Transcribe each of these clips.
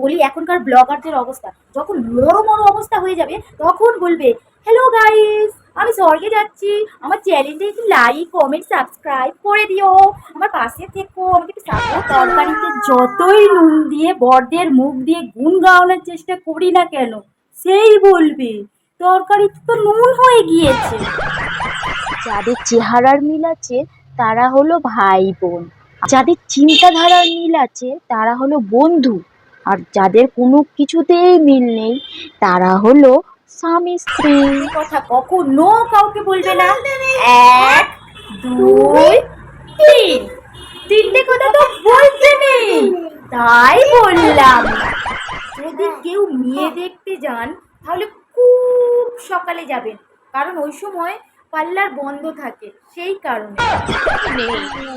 বলি, এখনকার ব্লগারদের অবস্থা, যখন মরো মরো অবস্থা হয়ে যাবে, তখন বলবে হ্যালো গাইস আমি স্বর্গে যাচ্ছি, আমার চ্যানেলটা একটু লাইক কমেন্ট সাবস্ক্রাইব করে দিও। আমার পাশে থেকো, আমাকে একটু তরকারিতে যতই নুন দিয়ে বরদের মুখ দিয়ে গুণ গাওয়ানোর চেষ্টা করি না কেন, সেই বলবে, তরকারিতে তো নুন হয়ে গিয়েছে। যাদের চেহারার মিল আছে, তারা হলো ভাই বোন। যাদের চিন্তাধারার মিল আছে, তারা হলো বন্ধু। আর যাদের কোনো কিছুতেই মিল নেই তারা হলো স্বামী স্ত্রী। কথা কখনো কাউকে বলবে না। এক দুই তিন। তিনটে কথা তো বলতে নেই। তাই বললাম। যদি কেউ মেয়ে দেখতে যান তাহলে খুব সকালে যাবেন। কারণ ওই সময় পার্লার বন্ধ থাকে সেই কারণে।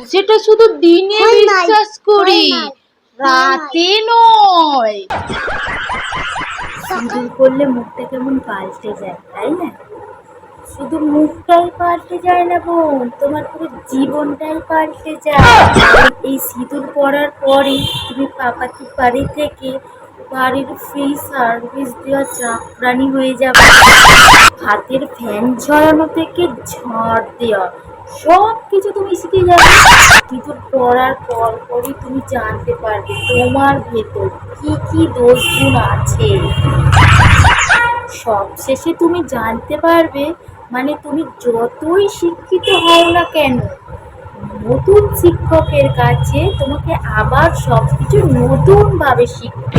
সেটা শুধু দিনে বিশ্বাস করি। রাতে নয়। সিঁদুর করলে মুখটা কেমন পাল্টে যায়, তাই না? শুধু মুখটাই পাল্টে যায় না বোন, তোমার পুরো জীবনটাই পাল্টে যায়। এই সিঁদুর পরার পরে তুমি পাপাকি বাড়ি থেকে বাড়ির ফ্রি সার্ভিস দেওয়া চাকরানি হয়ে যাবে। হাতের ফ্যান ঝরানো থেকে ঝড় দেওয়া। সব কিছু তুমি শিখে যাবে সিঁদুর পরার পর পরই তুমি জানতে পারবে তোমার ভেতর কি কি দোষগুণ আছে সব শেষে তুমি জানতে পারবে মানে তুমি যতই শিক্ষিত হও না কেন, নতুন শিক্ষকের কাছে তোমাকে আবার সব কিছু নতুনভাবে শিখতে।